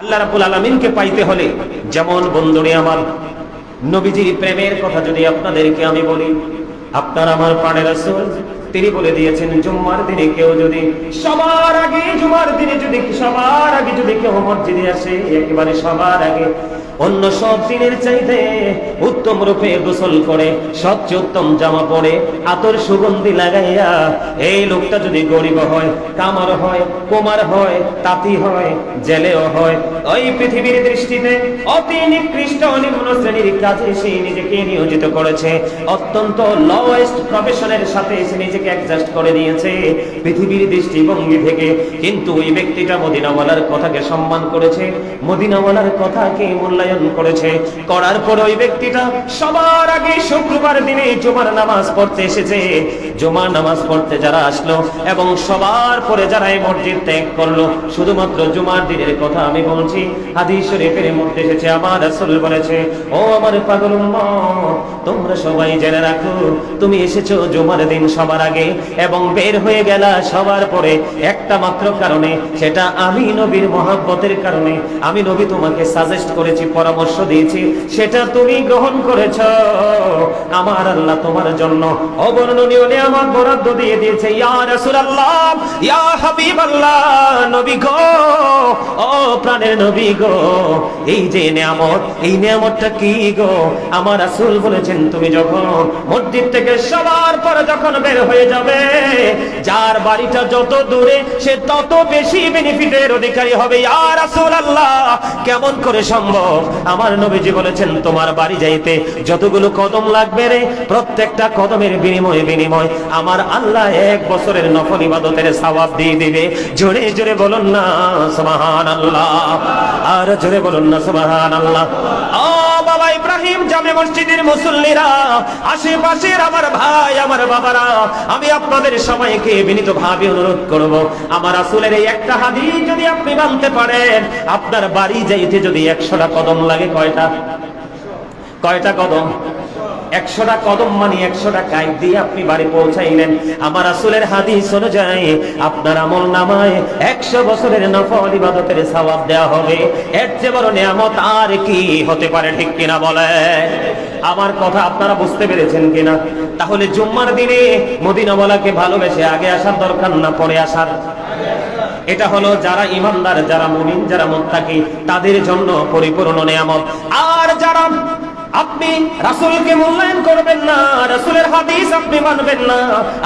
আল্লাহ রাবুল আলমিনকে পাইতে হলে যেমন বন্ধুরে আমার, নবীজির প্রেমের কথা যদি আপনাদেরকে আমি বলি, আপনার আমার প্রাণের রাসূল তিনি বলে দিয়েছেন, জুম্মার দিনে কেউ যদি সবার আগে, জুমার দিনে যদি সবার আগে যদি কেউ মসজিদে আসে, একেবারে সবার আগে অন্য সব দিনের চাইতে উত্তম রূপে গোসল করে, সবচেয়ে উত্তম জামা পরে, আতর সুগন্ধি লাগাইয়া এই লোকটা যদি গরিব হয়, কামার হয়, কুমার হয়, তাঁতি হয়, জেলেও হয়, ওই পৃথিবীর দৃষ্টিতে অতি নিকৃষ্ট নিম্ন শ্রেণির কাজে সে নিজেকে নিয়োজিত করেছে। অত্যন্ত লোয়েস্ট প্রফেশনের সাথে সে নিজেকে অ্যাডজাস্ট করে নিয়েছে পৃথিবীর দৃষ্টিভঙ্গি থেকে। কিন্তু ওই ব্যক্তিটা মদিনাওয়ালার কথাকে সম্মান করেছে, মদিনাওয়ালার কথাকে মূল্যায়ন করেছে। করার পর ওই ব্যক্তিটা সবার আগে শুক্রবার দিনে জুমার নামাজ পড়তে এসেছে। জুমার নামাজ পড়তে যারা আসলো এবং সবার পরে যারা এই মসজিদ ত্যাগ করল, শুধুমাত্র জুমার দিনের কথা আমি বলছি। হাদিস শরীফের মধ্যে এসেছে, আমার রাসূল বলেছে, ও আমার পাগল তোমরা সবাই জেনে রাখো, তুমি এসেছ জুমার দিন সবার আগে এবং বের হয়ে গেলা সবার পরে একটা মাত্র কারণে, সেটা আমি নবীর মহাব্বতের কারণে। আমি নবী তোমাকে সাজেস্ট করেছি, পরামর্শ দিয়েছি, সেটা তুমি গ্রহণ করেছ। আমার আল্লাহ তোমার জন্য অবর্ণনীয় নিয়ামত বরাদ্দ দিয়ে দিয়েছে। ইয়া রাসূলুল্লাহ, ইয়া হাবিবাল্লাহ, নবী গো, ও প্রাণের নবী গো, এই যে নিয়ামত, এই নিয়ামতটা কি গো? আমার রাসূল বলেছেন, তুমি যখন মসজিদ থেকে সবার পরে যখন বের হয়ে যাবে। যার বাড়িটা যত দূরে, সে তত বেশি বেনিফিটের অধিকারী হবে। ইয়া রাসূলুল্লাহ, কেমন করে সম্ভব? আমার নবীজি বলেছেন, তোমার বাড়ি যাইতে যতগুলো কদম লাগবে রে, প্রত্যেকটা কদমের বিনিময়ে বিনিময়। আমার আল্লাহ এক বছরের নফল ইবাদতের সওয়াব দিয়ে দিবে। জোরে জোরে বলুন না, সুবহানাল্লাহ। আর জোরে বলুন না, সুবহানাল্লাহ। ও বাবা ইব্রাহিম জামে মসজিদের মুসল্লিরা, আশেপাশের আমার ভাই, আমার বাবারা আমি আপনাদের সবাইকে বিনীত ভাবে অনুরোধ করব। আমার আসলের এই একটা হাদিস যদি আপনি মানতে পারেন, আপনার বাড়ি যাইতে যদি একশোটা কদম লাগে, কয়টা? কয়টা কদম? একশোটা কদম মানে একশোটা কাইট দিয়ে আপনি বাড়ি পৌঁছাইলেন। আমার আসলের হাদিস অনুযায়ী আপনার আমল নামায় একশো বছরের নফল ইবাদতের সওয়াব দেওয়া হবে। এর চেয়ে বড় নিয়ামত আর কি হতে পারে ঠিক কিনা বলে আমার কথা আপনারা বুঝতে পেরেছেন কিনা? তাহলে জুম্মার দিনে মদিনাওয়ালাকে ভালোবেসে আগে আসার দরকার না পরে আসার? এটা হলো যারা ইমানদার, যারা মুমিন, যারা মুত্তাকি, তাদের জন্য পরিপূর্ণ নিয়ামত। আর যারা আপনি রাসূলকে মূল্যায়ন করবেন না, রাসূলের হাদিস আপনি মানবেন না।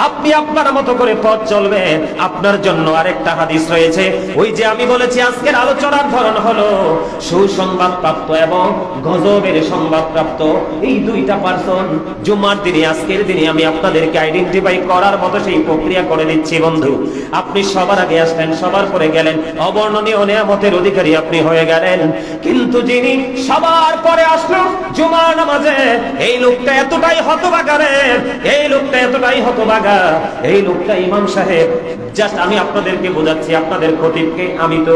আপনি আপনার মতো করে পথ চলবেন আপনার জন্য আরেকটা হাদিস রয়েছে। ওই যে আমি বলেছি, আজকের আলোচনার ধরন হলো সুসংবাদ প্রাপ্ত এবং গজবের সংবাদ প্রাপ্ত এই দুইটা পার্সন জুমার দিনে, আজকের দিনে আমি আপনাদেরকে আইডেন্টিফাই করার মতো সেই প্রক্রিয়া করে দিচ্ছি, বন্ধু। আপনি সবার আগে আসলেন, সবার পরে গেলেন। অবর্ণনীয় নিয়ামতের অধিকারী আপনি হয়ে গেলেন। কিন্তু যিনি সবার পরে আসলো জুমা নামাজে, এই লোকটা এতটাই হতবাগা রে এই লোকটা এতটাই হতবাগা, এই লোকটা ইমাম সাহেব জাস্ট আমি আপনাদেরকে বোঝাচ্ছি, আপনাদের খতিবকে আমি তো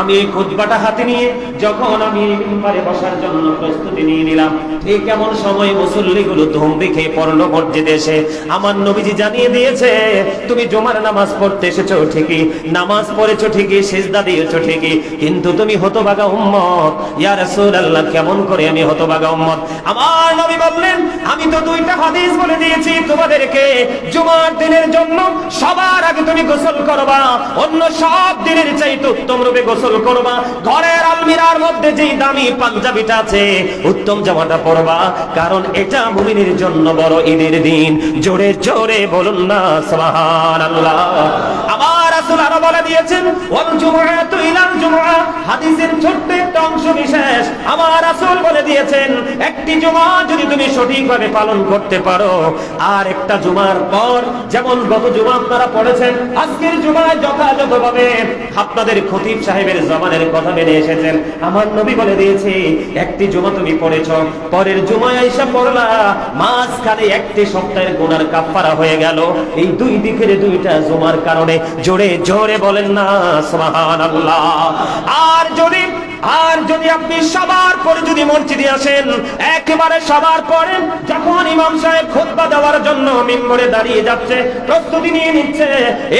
আমি এই খুতবাটা হাতে নিয়ে যখন আমি এই মিম্বারে বসার জন্য প্রস্তুতি নিয়ে নিলাম ঠিক এমন সময় মুসল্লিগুলো ধুম দেখে পড়ল মসজিদে এসে। আমার নবীজি জানিয়ে দিয়েছে, তুমি জুমার নামাজ পড়তে এসেছ ঠিকই, নামাজ পড়েছো ঠিকই, সেজদা দিয়েছ ঠিকই, কিন্তু তুমি হতবাগা উম্মত। ইয়া রাসূলুল্লাহ, কেমন করে আমি হতবাগা উম্মত? আমার নবী বললেন, আমি তো দুইটা হাদিস বলে দিয়েছি, তোমাদেরকে জুমার দিনের জন্য সবার আগে তুমি গোসল করবা, অন্য সব দিনের চাইতে উত্তম রূপে গোসল করবা। ঘরের আলমিরার মধ্যে যেই দামি পাঞ্জাবিটা আছে, উত্তম জামাটা পরবা। কারণ এটা মুমিনের জন্য বড় ঈদের দিন। জোরে জোরে বলুন না, সুবহানাল্লাহ। আমার রাসূল আরও বলে দিয়েছেন, ওয়াল জুমআতু ইলাল জুমআ। হাদিসের ছোট্ট একটা অংশ বিশেষ। আমার রাসূল বলে দিয়েছেন, একটি জুমা যদি তুমি সঠিকভাবে পালন করতে পারো। আর একটা জুমার পর, যেমন গত জুমা আপনারা পড়েছেন, আজকের জুমায় যথাযথভাবে আপনাদের খতিব সাহেবের জমানের কথা মেনে এসেছেন। আমার নবী বলে দিয়েছে, একটি জুমা তুমি পড়েছ, পরের জুমায় আইসা পড়লা। মাঝখানে একটি সপ্তাহের গুনার কাফারা হয়ে গেল। এই দুই দিকের দুইটা জুমার কারণে জোরে জোরে বলেন না, সুবহানাল্লাহ। আর যদি আর যদি আপনি সবার পরে যদি মসজিদে আসেন, একেবারে সবার পরে যখন ইমাম সাহেব খুতবা দেওয়ার জন্য মিম্বরে দাঁড়িয়ে যাচ্ছে, প্রস্তুতি নিয়ে নিচ্ছে,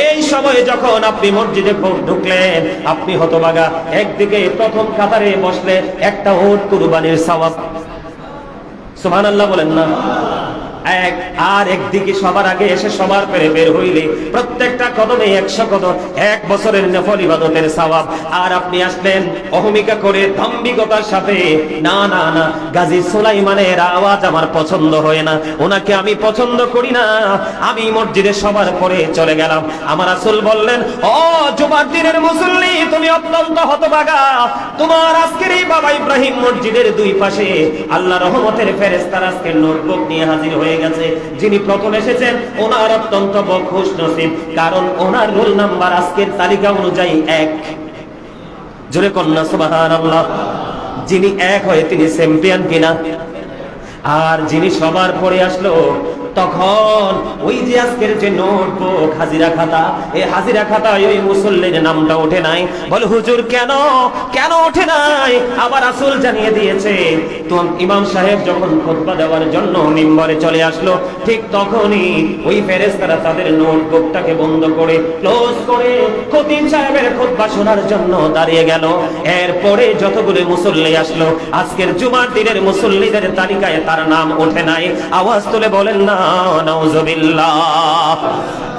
এই সময়ে যখন আপনি মসজিদে ঢুকলেন, আপনি হতবাগা। একদিকে প্রথম কাতারে বসলে একটা ওট কুরবানির সওয়াব। সুবহানাল্লাহ বলেন না। এক আর একদিকে সবার আগে এসে সবার পেরে বের হইলে প্রত্যেকটা কদমে একশো কদম, এক বছরের ইবাদতের আর আপনি আসলেন অহমিকা করে সাথে। না না না, গাজী আওয়াজ আমার পছন্দ হয় না। ওনাকে আমি পছন্দ করি না। আমি মসজিদে সবার পরে চলে গেলাম। আমার আসল বললেন, ও জুমার দিনের মুসল্লি, তুমি অত্যন্ত হতবাগা তোমার আজকের এই বাবা ইব্রাহিম মসজিদের দুই পাশে আল্লাহ রহমতের ফেরেস্তার আজকে নোটবুক নিয়ে হাজির হয়ে গেছে। যিনি প্রথম এসেছেন, ওনার অত্যন্ত খুশ নসিব, কারণ ওনার রোল নাম্বার আজকের তালিকা অনুযায়ী এক। জোরে কন্যা সুবাহান আল্লাহ যিনি এক হয়ে তিনি চ্যাম্পিয়ন কিনা? আর যিনি সবার পরে আসলো, তখন ওই যে আজকের যে নোটবুক, হাজিরা খাতা এই হাজিরা খাতায় ওই মুসল্লির নামটা ওঠে নাই। বল, হুজুর, কেন? কেন ওঠে নাই? আবার আসল জানিয়ে দিয়েছে। তো ইমাম সাহেব যখন খুতবা দেওয়ার জন্য চলে আসলো, ঠিক তখনই ওই ফেরেশতারা তাদের নোটবুকটাকে বন্ধ করে, ক্লোজ করে সাহেবের খুতবা শোনার জন্য দাঁড়িয়ে গেল। এরপরে যতগুলো মুসল্লি আসলো, আজকের জুমার দিনের মুসল্লিদের তালিকায় তার নাম ওঠে নাই। আওয়াজ তুলে বলেন, না, নাউজুবিল্লাহ।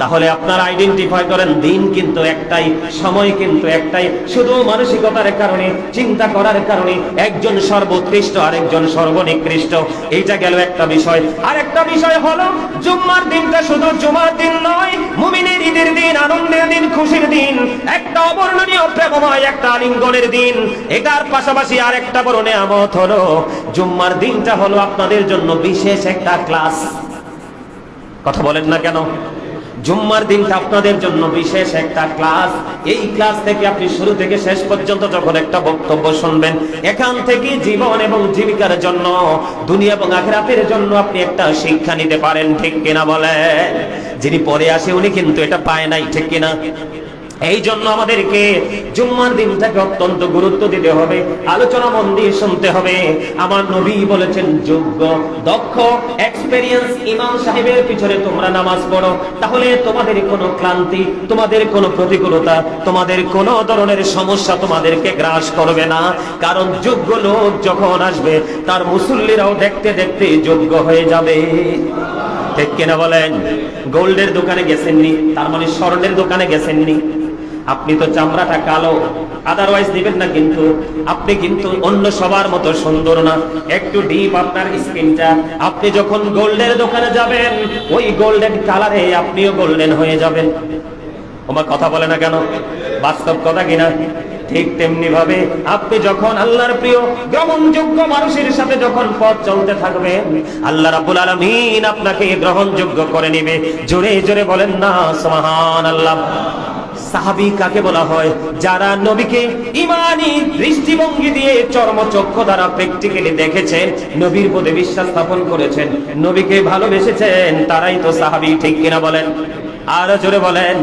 তাহলে আপনারা আইডেন্টিফাই করেন, দিন কিন্তু একটাই, সময় কিন্তু একটাই। শুধু মানসিকতার কারণে, চিন্তা করার কারণে একজন সর্বোৎকৃষ্ট আরেকজন সর্বনিকৃষ্ট। এইটা গেল একটা বিষয়। আর একটা বিষয় হলো, জুম্মার দিনটা শুধু জুমার দিন নয়, মুমিনের ঈদের দিন, আনন্দের দিন, খুশির দিন, একটা অবর্ণনীয় প্রেমময়, একটা আলিঙ্গনের দিন। এটার পাশাপাশি আর একটা বড় নেয়ামত হলো, জুম্মার দিনটা হলো আপনাদের জন্য বিশেষ একটা ক্লাস। কথা বলেন না কেন? জুম্মার দিনটা আপনাদের জন্য বিশেষ একটা ক্লাস। এই ক্লাস থেকে আপনি শুরু থেকে শেষ পর্যন্ত যখন একটা বক্তব্য শুনবেন, এখান থেকে জীবন এবং জীবিকার জন্য, দুনিয়া এবং আখরাতের জন্য আপনি একটা শিক্ষা নিতে পারেন, ঠিক কিনা বলেন? যিনি পরে আসে উনি কিন্তু এটা পায় নাই, ঠিক কিনা? এই জন্য আমাদেরকে জুম্মার দিনটাকে অত্যন্ত গুরুত্ব দিতে হবে, আলোচনা মন দিয়ে শুনতে হবে। আমার নবী বলেছেন, যোগ্য, দক্ষ এক্সপেরিয়েন্স ইমাম সাহেবের পিছনে তোমরা নামাজ পড়ো। তাহলে তোমাদের কোনো ক্লান্তি, তোমাদের কোনো প্রতিকূলতা, তোমাদের কোনো ধরনের সমস্যা তোমাদেরকে গ্রাস করবে না। কারণ যোগ্য লোক যখন আসবে, তার মুসল্লিরাও দেখতে দেখতে যোগ্য হয়ে যাবে। ঠিক কিনা বলেন? গোল্ডের দোকানে গেছেননি? তার মানে স্বর্ণের দোকানে গেছেননি? আপনি তো চামড়াটা কালো আদারওয়াইজ দিবেন না কিন্তু। আপনি কিন্তু অন্য সবার মতো সুন্দর না। একটু ডিপ আপনার স্কিনটা। আপনি যখন গোল্ডের দোকানে যাবেন, ওই গোল্ডেন কালারে আপনিও গোল্ডেন হয়ে যাবেন। ওমা কথা বলে না কেন? বাস্তব কথা কিনা ঠিক তেমনি ভাবে আপনি যখন আল্লাহর প্রিয়, গ্রহণযোগ্য মানুষের সাথে যখন পথ চলতে থাকবে, আল্লাহ রাব্বুল আলামিন আপনাকে গ্রহণযোগ্য করে নেবে। জোরে জোরে বলেন না, সুবহানাল্লাহ। সাহাবি কাকে বলা হয়? যারা নবীকে ইমানি দৃষ্টিভঙ্গি দিয়ে চর্মচক্ষু দ্বারা প্র্যাকটিক্যালি দেখেছেন, নবীর প্রতি বিশ্বাস স্থাপন করেছেন, নবীকে ভালোবেসেছেন, তারাই তো সাহাবি, ঠিক কিনা বলেন? আরও জোরে বলেন,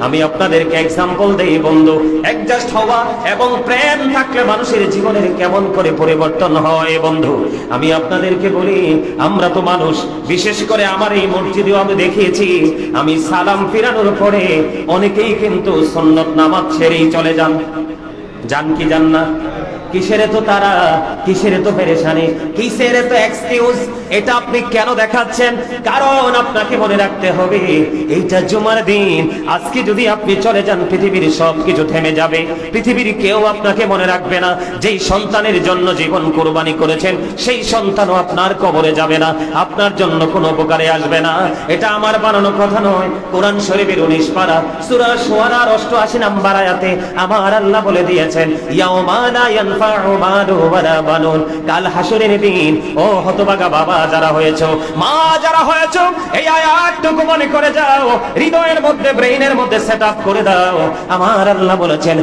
আমি আপনাদেরকে এক্সাম্পল দেই, বন্ধু। অ্যাডজাস্ট হওয়া এবং প্রেম থাকলে মানুষের জীবনের কেমন করে পরিবর্তন হয়, বন্ধু? আমি আপনাদেরকে বলি, আমরা তো মানুষ, বিশেষ করে আমার এই মসজিদেও আমি দেখিয়েছি, আমি সালাম ফিরানোর পরে অনেকেই কিন্তু সন্নত নামাজ ছেড়েই চলে যান। যান কি যান না? কিসের তো তারা? কিসের তো পেরেশানি? কিসের তো এক্সকিউজ এটা আপনি কেন দেখাচ্ছেন? কারণ আপনাকে মনে রাখতে হবে, এইটা জুমার দিন। আজকে যদি আপনি চলে যান, পৃথিবীর সব কিছু থেমে যাবে। পৃথিবীর কেউ আপনাকে মনে রাখবে না। যেই সন্তানের জন্য জীবন কোরবানি করেছেন, সেই সন্তানও আপনার কবরে যাবে না। আপনার জন্য কোনো উপকারে আসবে না। এটা আমার বানানো কথা নয়। কোরআন শরীফের উনিশ পারা, সুরা সোয়ারার অষ্টআশি নাম্বার আয়াতে আমার আল্লাহ বলে দিয়েছেন, ইয়াউমা কাল হাসরের দিন, ও হতভাগা বাবা যারা মা যারা এই আয়াতটুকু মনে করে যাও, হৃদয়ের মধ্যে, ব্রেইনের মধ্যে করে দাও। আমার আল্লাহ বলেছেন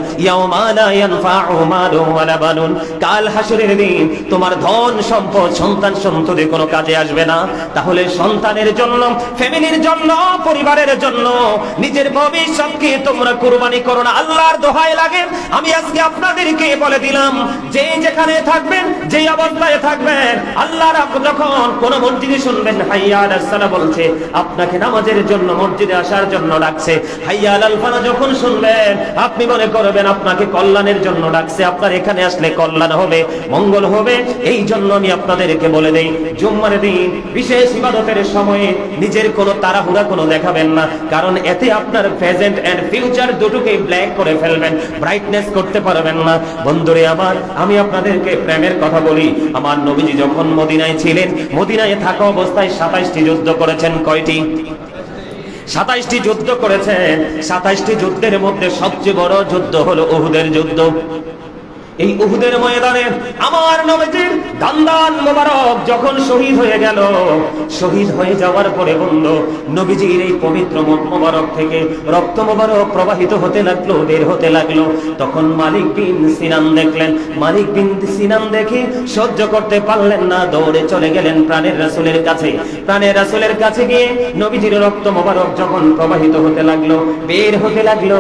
কাল দিন, তোমার ধন সম্পদ, সন্তান সন্ততি কোনো কাজে আসবে না। তাহলে সন্তানের জন্য, ফ্যামিলির জন্য, পরিবারের জন্য, নিজের ভবিষ্যৎকে তোমরা কুরবানি করো না। আল্লাহর দোহাই লাগে। আমি আজকে আপনাদেরকে বলে দিলাম যে যেখানে থাকবেন, যে অবস্থায় থাকবেন, আল্লাহ যখন কোন মসজিদে শুনবেন, হাইয়া আলাইসাল্লাম বলছে, আপনাকে নামাজের জন্য মসজিদে আসার জন্য ডাকছে। হাইয়া আল ফালা যখন শুনবেন, আপনি মনে করবেন আপনাকে কল্যাণের জন্য ডাকছে, আপনার এখানে আসলে কল্যাণ হবে, মঙ্গল হবে, এই জন্য আমি আপনাদেরকে বলে দেই, জুম্মার দিন বিশেষ ইবাদতের সময়ে নিজের কোনো তাড়াহুড়া কোনো দেখাবেন না, কারণ এতে আপনার প্রেজেন্ট এন্ড ফিউচার দুটোকে ব্ল্যাক করে ফেলবেন ব্রাইটনেস করতে পারবেন না। বন্ধুরে আমার আমি আপনাদেরকে প্রেমের কথা বলি। আমার নবীজি যখন মদিনায় ছিলেন, মদিনায় থাকা অবস্থায় সাতাইশটি যুদ্ধ করেছেন কয়টি? সাতাইশটি যুদ্ধ করেছেন। সাতাইশটি যুদ্ধের মধ্যে সবচেয়ে বড় যুদ্ধ হলো উহুদের যুদ্ধ। এই উহুদের ময়দানে আমার নবীজির দান্দান মোবারক যখন শহীদ হয়ে গেল, শহীদ হয়ে যাওয়ার পরে বন্ধ, নবীজির এই পবিত্র মোবারক থেকে রক্ত মোবারক প্রবাহিত হতে লাগল, বের হতে লাগল। তখন মালিক বিন সিনান দেখলেন, মালিক বিন সিনান দেখে সহ্য করতে পারলেন না, দৌড়ে চলে গেলেন প্রাণের রাসূলের কাছে। প্রাণের রাসূলের কাছে গিয়ে নবীজির রক্ত মোবারক যখন প্রবাহিত হতে লাগল, বের হতে লাগল,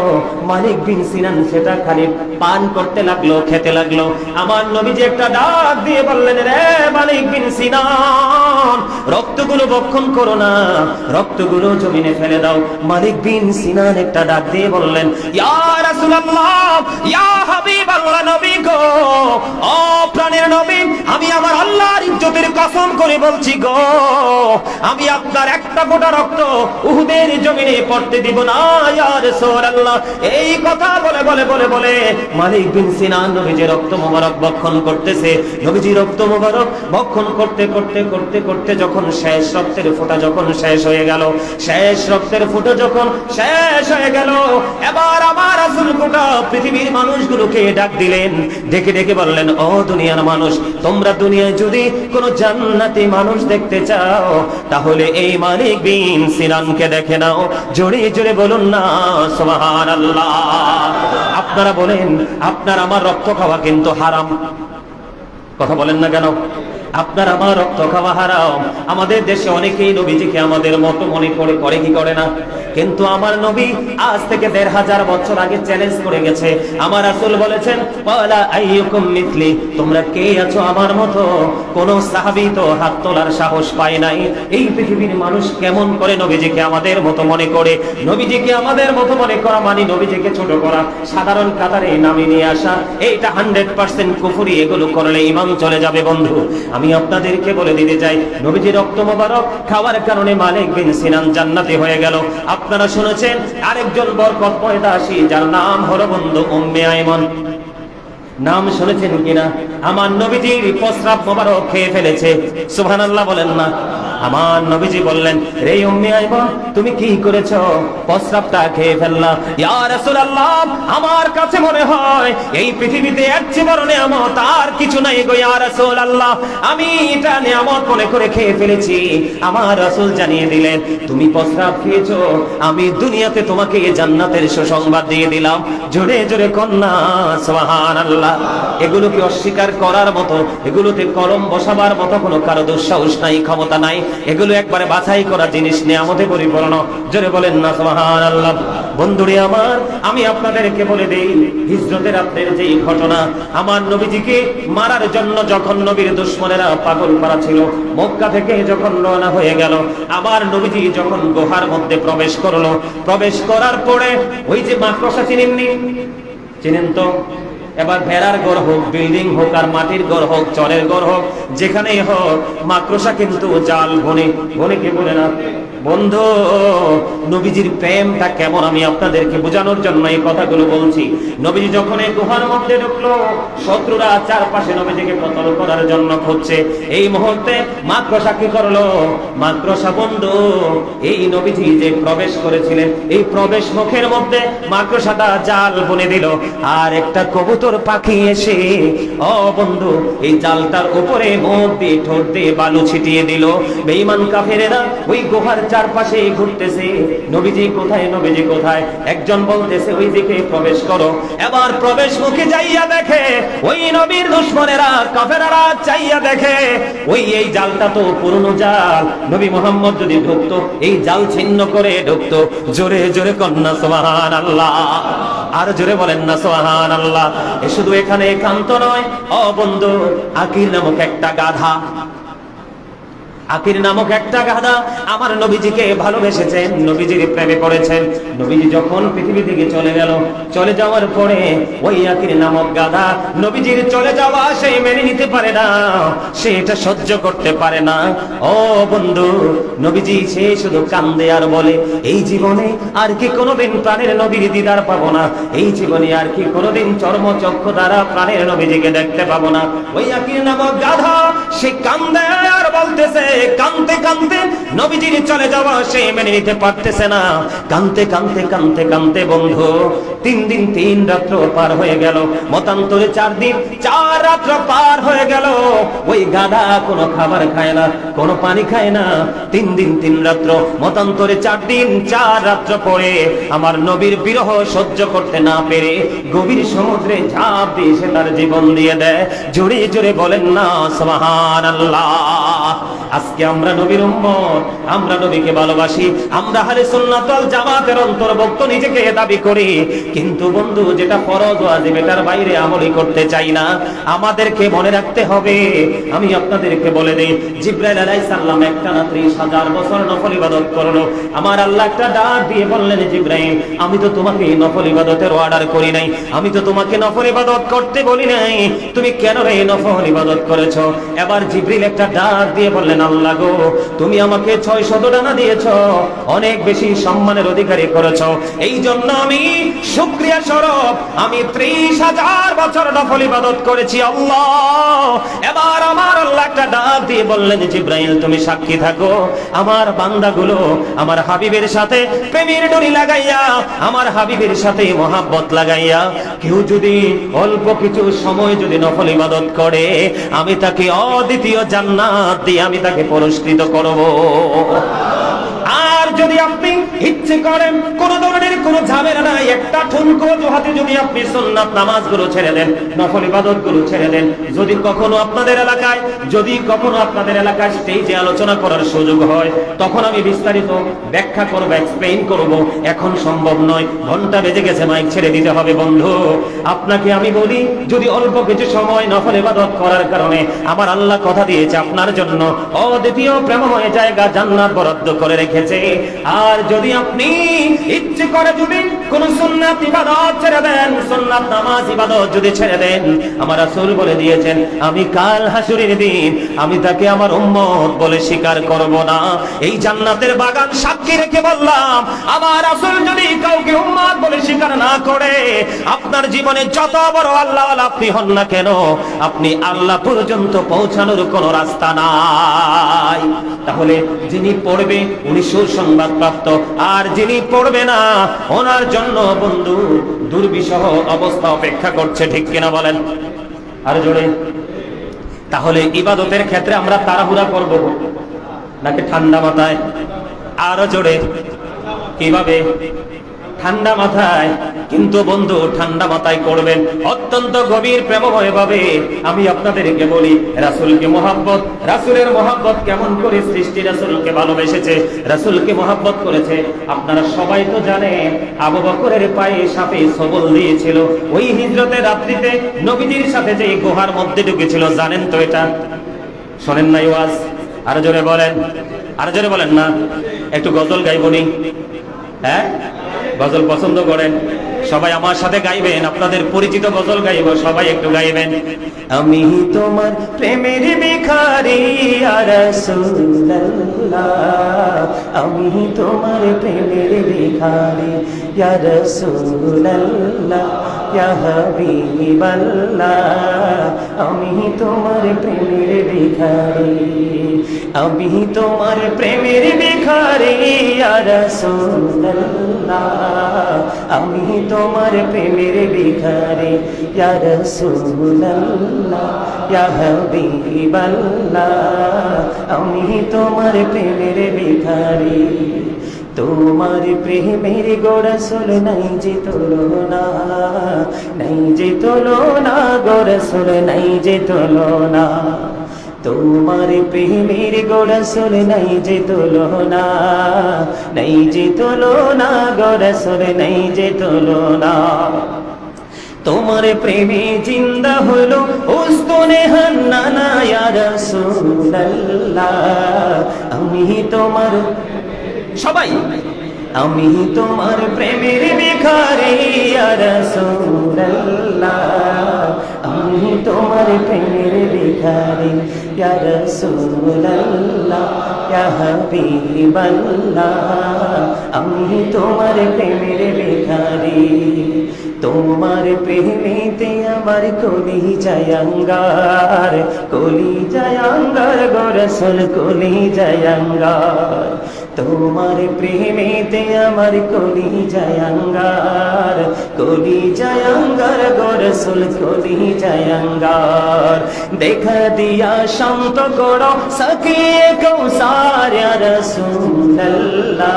মালিক বিন সিনান সেটা খালি পান করতে লাগল, খেতে লাগল, আমার নবীজি একটা ডাক দিয়ে বললেন, রে মালিক বিন সিনান, রক্তগুলো বক্ষণ করো না, রক্তগুলো জমিনে ফেলে দাও। মালিক বিন সিনান একটা ডাক দিয়ে বললেন, ইয়া রাসূলুল্লাহ, ইয়া হাবিবাল্লাহ নবী গো ও প্রাণের নবী, আমি আমার আল্লাহর ইজ্জতের কসম করে বলছি গো, আমি আপনার একটা ফোঁটা রক্ত উহুদের জমিনে পড়তে দিব না, ইয়া রাসূলুল্লাহ। এই কথা বলে বলে বলে বলে মালিক বিন সিনান নবীজি রক্ত মোবারক বক্ষণ করতেছে, নবীজি রক্ত মোবারক বক্ষণ করতে করতে করতে করতে যখন শেষ রক্তের ফোঁটা যখন শেষ হয়ে গেল, শেষ রক্তের ফোঁটা যখন শেষ হয়ে গেল, এবার আমার আসল গোটা পৃথিবীর মানুষগুলোকে ডাক দিলেন। ডেকে ডেকে বললেন, ও দুনিয়ার মানুষ, তোমরা দুনিয়ায় যদি কোন জান্নাতি মানুষ দেখতে চাও, তাহলে এই মালিক বিন সিনানকে দেখে নাও। জোরে জোরে বলুন না, সুবহানাল্লাহ। আপনারা বলেন, আপনার আমার রক্ত খাওয়া কিন্তু হারাম। কথা বলেন না কেন? আপনার আমার রক্ত খাওয়া হারাম আমাদের দেশে অনেকেই নবীজিকে আমাদের মতো মনে করে করে, কি করে না? কিন্তু আমার নবী আজ থেকে দেড় হাজার বছর আগে চ্যালেঞ্জ করে গেছে। আমার আসল বলেছেন মিথলি। তোমরা কে আছো আমার মতো? কোন সাহাবী তো হাত তোলার সাহস পায় নাই। এই পৃথিবীর মানুষ কেমন করে নবীজিকে আমাদের মতো মনে করে? নবীজিকে আমাদের মতো মনে করা মানে নবীজিকে ছোট করা। সাধারণ কাতারে নামিয়ে নিয়ে আসা। এইটা হান্ড্রেড পার্সেন্ট কুফুরি, এগুলো করলে ইমাম চলে যাবে বন্ধু। আমি আপনাদেরকে বলে দিতে চাই নবীজি রক্ত মোবারক খাওয়ার কারণে মালিক বিন সিনান জান্নাতি হয়ে গেল। আপনারা শুনেছেন, আরেকজন বরকত পয়দাসী যার নাম হলো বন্ধু উম্মে আইমন। নাম শুনেছেন কিনা? আমার নবীজির প্রস্রাব মোবারক খেয়ে ফেলেছে। সুবহানাল্লাহ বলেন না। আমার নবীজি বললেন, রে উম্মি আইমন তুমি কি করেছ? প্রস্রাবটা খেয়ে ফেললা। ইয়া রাসূলুল্লাহ, আমার কাছে মনে হয় এই পৃথিবীতে এক বড় নিয়ামত আর কিছু নাই গো, ইয়া রাসূলুল্লাহ। আমি এটা নিয়ামত মনে করে খেয়ে ফেলেছি। আমার রাসূল জানিয়ে দিলেন, তুমি প্রস্রাব খেয়েছো, আমি দুনিয়াতে তোমাকে জান্নাতের সুসংবাদ দিয়ে দিলাম। জোরে জোরে কন্যা, সুবহানাল্লাহ। এগুলোকে অস্বীকার করার মতো, এগুলোতে কলম বসাবার মতো কোনো কারও দুঃসাহস নাই, ক্ষমতা নাই। এগুলো একবারে বাছাই করা জিনিস নিয়ে আমাদের পরিপূর্ণ। জোরে বলেন না সুবহান আল্লাহ বন্ধুরে আমার, আমি আপনাদেরকে বলে দেই, হিজরতের রাত্রের যেই ঘটনা, আমার নবীজিকে মারার জন্য যখন নবীর দুশ্মনেরা পাগল করা ছিল, মক্কা থেকে যখন রওনা হয়ে গেল, আমার নবীজি যখন গুহার মধ্যে প্রবেশ করল, প্রবেশ করার পরে ওই যে মাকড়সা চিনেননি? চিনেন তো? এবার ভেড়ার গড় হোক, বিল্ডিং হোক আর মাটির গড় হোক, চরের গড় হোক, যেখানেই হোক, মাকড়সা কিন্তু জাল বনে বনে কে বলে না? বন্ধু, নবীজির প্রেমটা কেমন আমি আপনাদেরকে বোঝানোর জন্য এই কথাগুলো বলছি। নবীজি যখন এই গুহার মধ্যে ঢুকলো, শত্রুরা চারপাশে নবীজিকে কতল করার জন্য খুঁজছে। এই মুহূর্তে মাকড়সা কি করল? মাকড়সা বন্ধু, এই নবীজি যে প্রবেশ করেছিলেন, এই প্রবেশ মুখের মধ্যে মাদ্রাসাটা জাল বুনে দিল। আর একটা কবুতর পাখি এসে, ও বন্ধু, এই জালটার উপরে মুখ দিয়ে ঠোঁট দিয়ে বালু ছিটিয়ে দিল। বেঈমান কাফেরেরা ওই গুহার চারপাশে ঘুরতেছে। নবীজি কোথায় নবীজি কোথায়? একজন বলতেছে, ওই দিকে প্রবেশ করো। এবার প্রবেশ মুখে যাইয়া দেখে, ওই নবীর দুশ্মনেরা, কাফেরারা চাইয়া দেখে, ওই, এই জালটা তো পুরনো জাল। নবী মোহাম্মদ যদি ঢুকতো, এই জাল ছিন্ন করে ঢুকতো। জোরে জোরে কন্যা সোহান আল্লাহ আর জোরে বলেন না সোহান আল্লাহ এ শুধু এখানে একান্ত নয়। ও বন্ধু আকির নামক একটা গাধা আকির নামক একটা গাধা আমার নবীজিকে ভালোবেসেছেন, নবীজির প্রেমে পড়েছেন। নবীজি যখন পৃথিবী থেকে চলে গেল, চলে যাওয়ার পরে ওই আকির নামক গাধা নবীজির চলে যাওয়া সে মেনে নিতে পারে না, সে এটা সহ্য করতে পারে না। ও বন্ধু, নবীজি সে শুধু কান্দে আর বলে, এই জীবনে আর কি কোনোদিন প্রাণের নবীর দিদার পাবো না। এই জীবনে আর কি কোনোদিন চর্মচক্ষু দ্বারা প্রাণের নবীজিকে দেখতে পাবো না। ওই আকির নামক গাধা সে কান্দে আর বলতেছে কানতে কানতে নবীজির চলে যাওয়া সে মেনে নিতে পারতেছে না। কানতে কানতে কানতে কানতে বন্ধু, তিন দিন তিন রাত্র পার হয়ে গেল। মতান্তরে চার দিন চার রাত্র পার হয়ে গেল। ওই গাদা কোনো খাবার খায় না, কোনো পানি খায় না। তিন দিন তিন রাত্র, মতান্তরে চার দিন চার রাত্র পরে আমার নবীর বিরহ সহ্য করতে না পেরে গভীর সমুদ্রে ঝাঁপ দিয়ে সে তার জীবন দিয়ে দেয়। জোরে জোরে বলেন না সুবহান আল্লাহ আজকে আমরা নবীর উম্মত, আমরা নবীকে ভালোবাসি, আমরা হারে সুন্নাতল জামাতের অন্তর্ভুক্ত নিজেকে দাবি করি। কিন্তু বন্ধু, যেটা ফরজ ওয়াজিব এটার বাইরে আমলই করতে চাই না। আমাদেরকে মনে রাখতে হবে, আমি আপনাদেরকে বলে দেই, জিব্রাইল আলাইহিস সালাম একটা না 30 হাজার বছর নফল ইবাদত করল। আমার আল্লাহ একটা ডাক দিয়ে বললেন, জিব্রাইল, আমি তো তোমাকে নফল ইবাদতের অর্ডার করি নাই, আমি তো তোমাকে নফল ইবাদত করতে বলি নাই। তুমি কেন রে নফল ইবাদত করেছ? এবার জিব্রিল একটা ডাক দিয়ে বললেন, আল্লাহ গো, তুমি আমাকে ছয় শত টাকা দিয়েছ, অনেক বেশি সম্মানের অধিকারী করেছ। এই জন্য আমি শুক্রিয়া স্বরূপ, আমি ত্রিশ হাজার বছর ইবাদত করেছি, আল্লাহ। এবার আমার আল্লাহ একটা ডাক দিয়ে বললেন তুমি সাক্ষী থাকো। আমার বান্দাগুলো আমার হাবিবের সাথে প্রেমের লাগাইয়া, আমার হাবিবের সাথে মহাব্বত লাগাইয়া, কেউ যদি অল্প কিছু সময় যদি নফল ইবাদত করে, আমি তাকে অদ্বিতীয় জান্নাত দিয়ে আমি তাকে পুরস্কৃত করব। আর যদি আপনি ইচ্ছে করেন, কোন ধরনের কোন ঝামেলা নাই, একটা ঠুনকো হাতে যদি আপনি সুন্নাত নামাজগুলো ছেড়ে দেন, নফল ইবাদতগুলো ছেড়ে দেন, যদি কখনো আপনাদের এলাকায়, যদি কখনো আপনাদের এলাকায় স্টেজে আলোচনা করার সুযোগ হয়, তখন আমি বিস্তারিত ব্যাখ্যা করব এক্সপ্লেইন করব। এখন সম্ভব নয়, ঘণ্টা বেজে গেছে মাইক ছেড়ে দিতে হবে, বন্ধু। আপনাকে আমি বলি, যদি অল্প কিছু সময় নফল ইবাদত করার কারণে আমার আল্লাহ কথা দিয়েছে আপনার জন্য, অদ্বিতীয় প্রেমময় জায়গা জান্নাত বরাদ্দ করে রেখেছে। আর যদি আপনি ইচ্ছে করে যদি কোন সুন্নাত ইবাদত ছেড়ে দেন, সুন্নাত নামাজ ইবাদত যদি ছেড়ে দেন, আমার রাসূল বলে দিয়েছেন, আমি কাল হাসুরের দিন, আমি তাকে আমার উম্মত বলে স্বীকার করব না। এই জান্নাতের বাগান সাক্ষী রেখে বললাম, আমার রাসূল যদি কাউকে উম্মত বলে স্বীকার না করে, আপনার জীবনে যত বড় আল্লাহ আপনি হন না কেন, আপনি আল্লাহ পর্যন্ত পৌঁছানোর কোনো রাস্তা নাই। তাহলে যিনি পড়বে, উনি সুসংবাদ প্রাপ্ত আর যিনি পড়বে না, ওনার জন্য বন্ধু দুর্বিষহ অবস্থা অপেক্ষা করছে, ঠিক কিনা বলেন? আর জোরে। তাহলে ইবাদতের ক্ষেত্রে আমরা তাড়াহুড়া করব নাকি ঠান্ডা মাথায়? আরও জোরে। কীভাবে? ঠান্ডা মাথায়। কিন্তু বন্ধু, ঠান্ডা মাথায় করবেন। অত্যন্ত গভীর প্রেমময় ভাবে আমি আপনাদেরকে বলি, রাসূলকে মোহাব্বত, রাসূলের মোহাব্বত কেমন করে সৃষ্টি রাসূলকে ভালোবেসেছে, রাসূলকে মোহাব্বত করেছে, আপনারা সবাই তো জানেন, আবু বকরের পায়ে সাপে সবল দিয়েছিল। ওই হিজরতের রাত্রিতে নবীজির সাথে যে গুহার মধ্যে ঢুকেছিল, জানেন তো এটা? শোনেন নাই ওয়াজ? আরও জোরে বলেন। আরও জোরে বলেন না। একটু গজল গাইবনি হ্যাঁ? গজল পছন্দ করেন। সবাই আমার সাথে গাইবেন, আপনাদের পরিচিত গজল গাইব, সবাই একটু গাইবেন। আমি তোমার প্রেমের ভিখারি আর আমি তোমার প্রেমের ভিখারি আমি তোমার প্রেমের ভিখারি। আমি তোমার প্রেমের ভিখারি রাসূলুল্লাহ। আমি তো তোমার প্রেমের ভিখারি ইয়া রাসূলুল্লাহ, ইয়া হাবিবাল্লাহ, আমি তোমার প্রেমের ভিখারি তোমার প্রেমের গোরসুল নাই যে তুলনা, নাই যে তুলনা গোরসুল নাই যে তুলনা। তোমার প্রেমের গোরসুল নাই যে তুলনা, নাই যে তুলনা গোরসুল নাই যে তুলনা। তোমার প্রেমে জিন্দা হলো উস্তনে হান্নানা ইয়া আমি তোমার সবাই, আমি তোমার প্রেমের ভিখারি ইয়া রাসূলুল্লাহ। আমি তোমার প্রেমের ভিখারি ইয়া রাসূলুল্লাহ ইয়া হাবিবাল্লাহ আমি তোমার প্রেমের ভিখারি তোমার প্রেমেতে আমার কলি জয়ঙ্গার কলি জয়ঙ্গার গোরসল কলি জয়ঙ্গার তোমার প্রেমেতে আমার কলি জয়ঙ্গার কলি জয়ঙ্গার গোরসল কলি জয়ঙ্গার দেখা দিয়া শান্ত করো সখিয়ে কৌসার রসুল্লাহ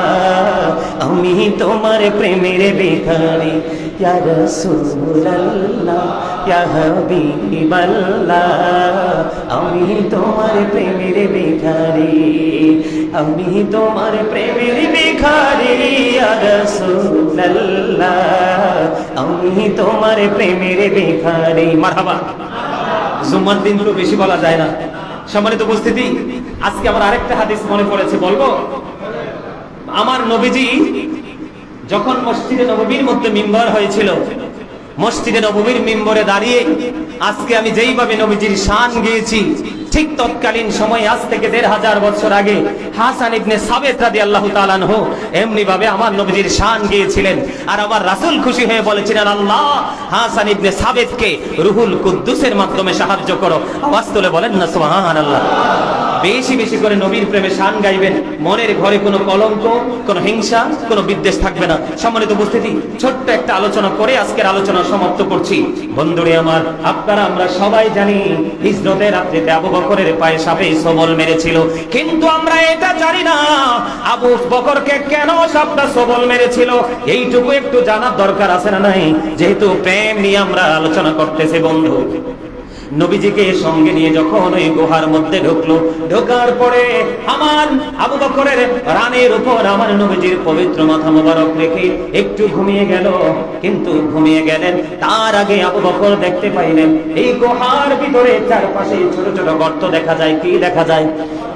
আমি তোমার প্রেমের বেখারি আমি তোমার প্রেমের ভিখারি আমি তোমার প্রেমের রাসূলুল্লাহ আমি তোমার প্রেমের ভিখারি মারহাবা জুম্মার দিন তো বেশি বলা যায় না। সম্মানিত উপস্থিতি, আজকে আমার আরেকটা হাদিস মনে পড়েছে, বলব? আমার নবীজি যখন মসজিদে নববীর মধ্যে মিম্বর হয়েছিল, মসজিদে নববীর মিম্বরে দাঁড়িয়ে আজকে আমি যেইভাবে নবীজির শান গিয়েছি ঠিক তৎকালীন সময়, আজ থেকে দেড় হাজার বছর আগে হাসান ইবনে সাবেত রাদি আল্লাহ তালানহ এমনি ভাবে আমার নবীজির শান গিয়েছিলেন। আর আমার রাসুল খুশি হয়ে বলেছিলেন, আল্লাহ, হাসান ইবনে সাবেদকে রুহুল কুদ্দুসের মাধ্যমে সাহায্য করো। আওয়াজ তুলে বলেন না, সুবহানাল্লাহ। বেশি বেশি করে নবীর প্রেমে শান গাইবেন। মনের ঘরে কোনো কলঙ্ক, কোনো হিংসা, কোনো বিদ্বেষ থাকবে না। সম্মানিত উপস্থিতি, ছোট্ট একটা আলোচনা করে আজকের আলোচনা সমাপ্ত করছি। বন্ধুরে আমার, আপনারা আমরা সবাই জানি হিজরতের রাত্রিতে আবু বকরের পায়ে সাপে সবল মেরেছিল। কিন্তু আমরা এটা জানি না, আবু বকরকে কেন সাপটা সবল মেরেছিল? এইটুকু একটু জানার দরকার আছে না নাই? যেহেতু প্রেম নিয়ে আমরা আলোচনা করতেছি বন্ধু। নবীজিকে সঙ্গে নিয়ে যখন ওই গুহার মধ্যে ঢুকলো, ঢোকার পরে আমার আবু বকরের রানের উপর আমার নবীজির পবিত্র মাথা মোবারক রেখে একটু ঘুমিয়ে গেল। কিন্তু ঘুমিয়ে গেলেন, তার আগে আবু বকর দেখতে পাইলেন, এই গুহার ভিতরে চারপাশে ছোট ছোট গর্ত দেখা যায়। কি দেখা যায়?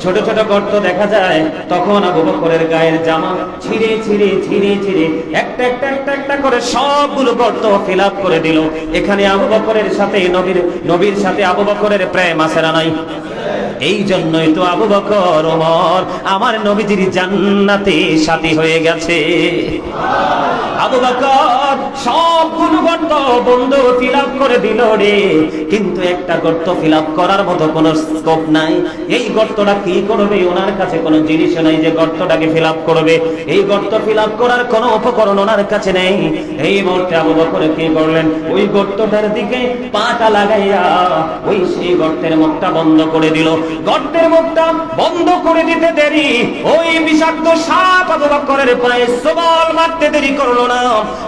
ছোট ছোট গর্ত দেখা যায়, তখন আবু বকরের গায়ের জামা ছিঁড়ে ছিঁড়ে ছিঁড়ে ছিঁড়ে, একটা একটা একটা একটা করে সবগুলো গর্ত ফিল করে দিল। এখানে আবু বকরের সাথে নবীর নবীর সাথে আবু বকরের প্রেম আছে না নাই? এই জন্যই তো আবু বকর, ওমর আমার নবীজির জান্নাতে সাথী হয়ে গেছে। আবু বকর সবগুলো গর্ত বন্ধ ফিল করে দিল রে, কিন্তু একটা গর্ত ফিল করার মতো কোনো স্কোপ নাই। এই গর্তটা কি করবে? ওনার কাছে কোনো জিনিস নাই যে গর্তটাকে ফিল করবে। এই গর্ত ফিল করার কোনো উপকরণ ওনার কাছে নেই। এই মুহূর্তে আবু বকর কি করলেন? ওই গর্তটার দিকে পাটা লাগাইয়া ওই সেই গর্তের মুখটা বন্ধ করে দিল। গর্তের মুখটা বন্ধ করে দিতে দেরি। ওই বিষাক্ত সাপ সবল মারতে দেরি করল না।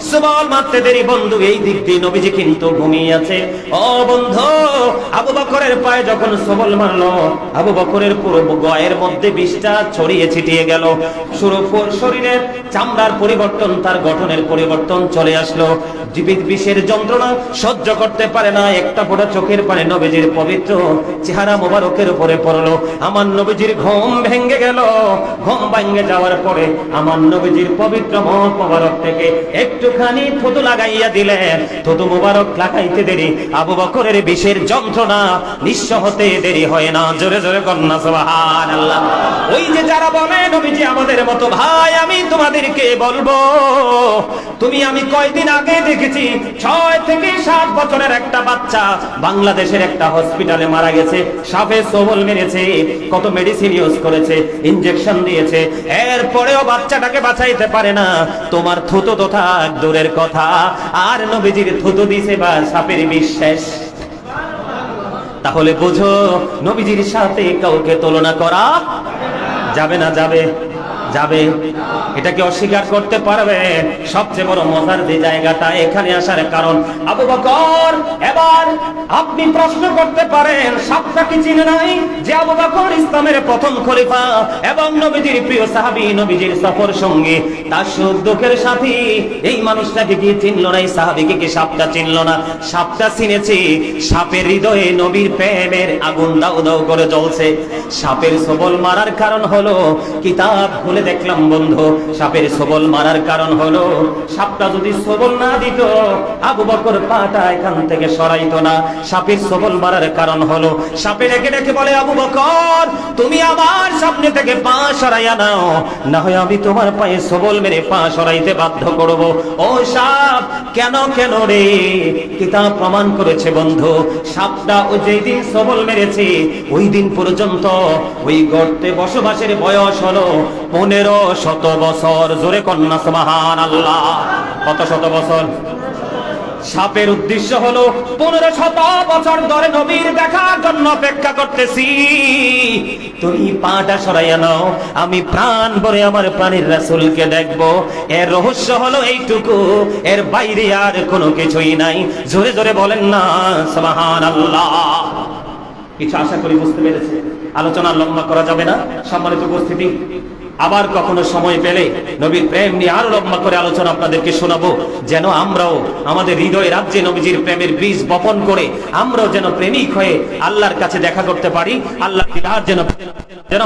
সবল মারতে দেরি, বন্ধু, এই দিক দিয়ে নবীজি কিন্তু ঘুমিয়ে আছে। ও বন্ধু, আবু বকরের পায়ে যখন সবল মারলো, আবু বকরের পুরো গয়ের মধ্যে বিষটা ছড়িয়ে ছিটিয়ে গেল। শুরু শরীরের চামড়ার পরিবর্তন, তার গঠনের পরিবর্তন চলে আসলো। জীবিত বিষের যন্ত্রণা সহ্য করতে পারে না। একটা ফোঁটা চোখের পানে নবীজির পবিত্র চেহারা মোবারকের উপরে পড়ল। আমার নবীজির ঘুম ভেঙে গেল। ঘুম ভেঙে যাওয়ার পরে আমার নবীজির পবিত্র মত মোবারক থেকে একটুখানি থুতু লাগাইয়া দিলেন। থুতু মোবারক লাগাইতে দেরি, আবু বকরের বিষের যন্ত্রণা নিঃস্ব হতে দেরি হয় না। জোরে জোরে কন্যা সুবহান আল্লাহ ওই যে যারা বলে, নবীজি আমাদের মতো ভাই, আমি তোমাদেরকে বলব, তুমি আমি কয়দিন আগে দেখেছি, ছয় থেকে সাত বছরের একটা বাচ্চা বাংলাদেশের একটা হসপিটালে মারা গেছে সাপে সবল মেরেছে, কত মেডিসিন ইউজ করেছে ইনজেকশন দিয়েছে, এরপরেও বাচ্চাটাকে বাঁচাইতে পারে না। তোমার থুতো তো থাক, দূরের কথা। আর নবীজির থুতো দিছে বা সাপের বিশ্বাস। তাহলে বুঝো, নবীজির সাথে কাউকে তুলনা করা যাবে না যাবে। যাবে। এটাকে অস্বীকার করতে পারবে? সবচেয়ে বড় মজার যে জায়গাটা এখানে আসার কারণ আবু বকর। এবার আপনি প্রশ্ন করতে পারেন, সাপটা কি চিনে নাই যে আবু বকর ইসলামের প্রথম খলিফা এবং নবীজির প্রিয় সাহাবী, নবীজির সফর সঙ্গী? তার সুখ দুঃখের সাথী, এই মানুষটাকে কি চিনলো না? এই সাহাবীকে কি সাপটা চিনলো না? সাপটা চিনেছি, সাপের হৃদয়ে নবীর প্রেমের আগুন দাউ দাউ করে জ্বলছে। সাপের সবল মারার কারণ হলো কিতাব খুলে দেখলাম, বন্ধু, সাপের সবল মারার কারণ হলো, সাপটা যদি সবল না দিত, আবু বকর পাটা এখান থেকে সরাইতো না। সাপের সবল মারার কারণ হলো, সাপে ডেকে ডেকে বলে, আবু বকর, তুমি আমার সামনে থেকে পা সরাইয়া নাও। না হয় আমি তোমার পায়ে সবল মেরে পা সরাইতে বাধ্য করব। ও সাপ, কেন কেন রে? কিতাব প্রমাণ করেছে, বন্ধু? সাপটা ও যেই দিন সবল মেরেছে, ওই দিন পর্যন্ত ওই গর্তে বসবাসের বয়স হলো পনেরো শত বছর। জোরে কন্যা সমাহান আল্লাহ কত শত বছর? সাপের উদ্দেশ্য হলো পনেরো শত বছর ধরে নবীর দেখার জন্য অপেক্ষা করতেছি। তুমি পাটা সরাইয়া নাও, আমি প্রাণ ভরে আমার প্রাণীর রাসূলকে দেখব। এর রহস্য হলো এইটুকু, এর বাইরে আর কোনো কিছুই নাই। জোরে জোরে বলেন না সমাহান আল্লাহ কিছু আশা করি বুঝতে পেরেছে আলোচনা লম্বা করা যাবে না। সম্মানিত উপস্থিতি। আবার কখনো সময় পেলে নবীর প্রেম নিয়ে আরও লম্বা করে আলোচনা আপনাদেরকে শোনাবো। যেন আমরাও আমাদের হৃদয় রাজ্যে নবীজির প্রেমের বীজ বপন করে আমরাও যেন প্রেমিক হয়ে আল্লাহর কাছে দেখা করতে পারি আল্লাহ যেন যেন